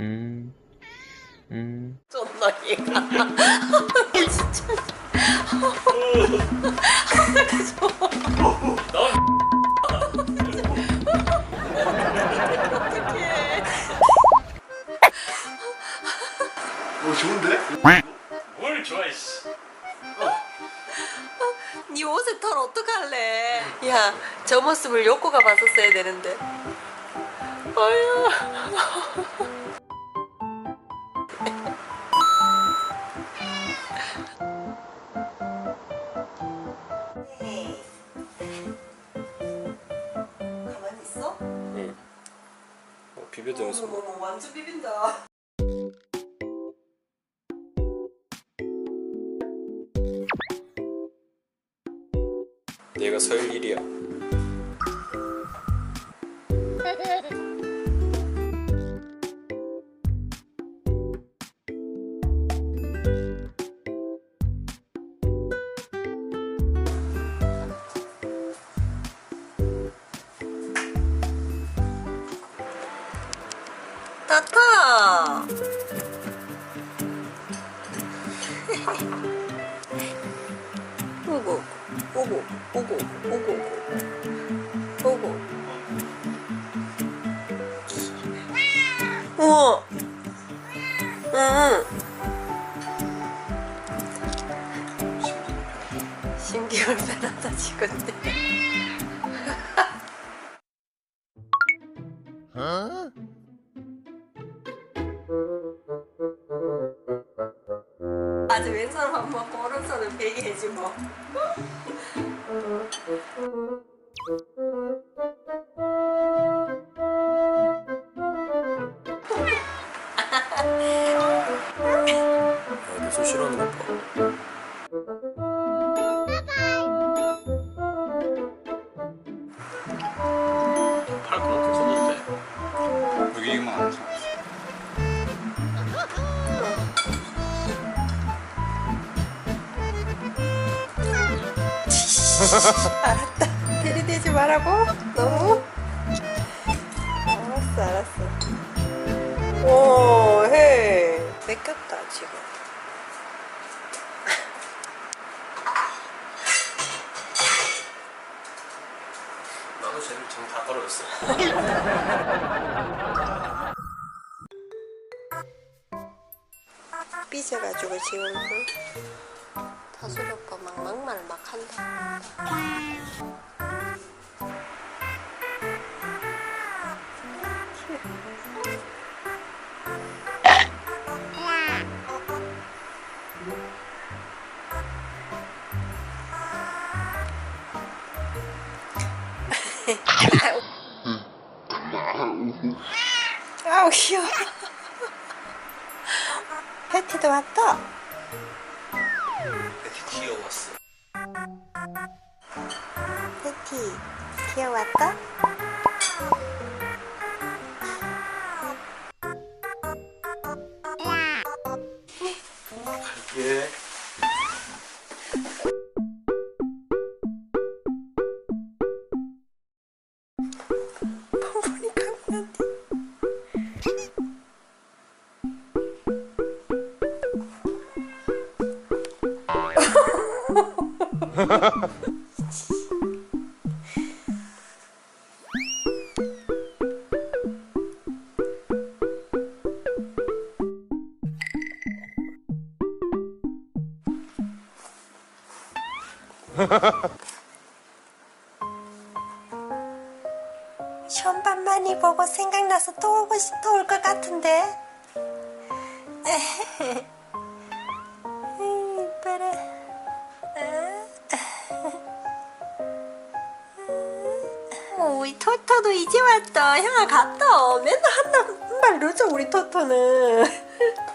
음, 음. 존나 얘가 네 옷에 털 어떡할래 야 저 모습을 욕구가 봤었어야 되는데 어휴 가만히 있어? 응. 어, 비벼주면서. 어머머 완전 비빈다 얘가 서열일이야. 따타 오고 오고 오고 오고 오고. 우와. 응. 심기울 편하다 지금데 아주 왼손 밥 먹고 오른손은 베개지 뭐 아, 내손 싫어하는 거 봐. 팔 써도 돼. 여기만 안 써. 알았다. 들이대지 말라고. 너무 알았어 알았어. 오헤 뺏겼다 지금. 나도 쟤를 정다 떨어졌어. 삐져가지고 지금 오빠 막 막말 막 한다 아우 귀여워 패티도 왔다 귀여웠어. 패티 귀여웠다? 현반만이 보고 생각나서 또 오고 싶, 또올것 같은데. 토토도 이제 왔다. 형아 갔다. 맨날 한발 늦어 우리 토토는.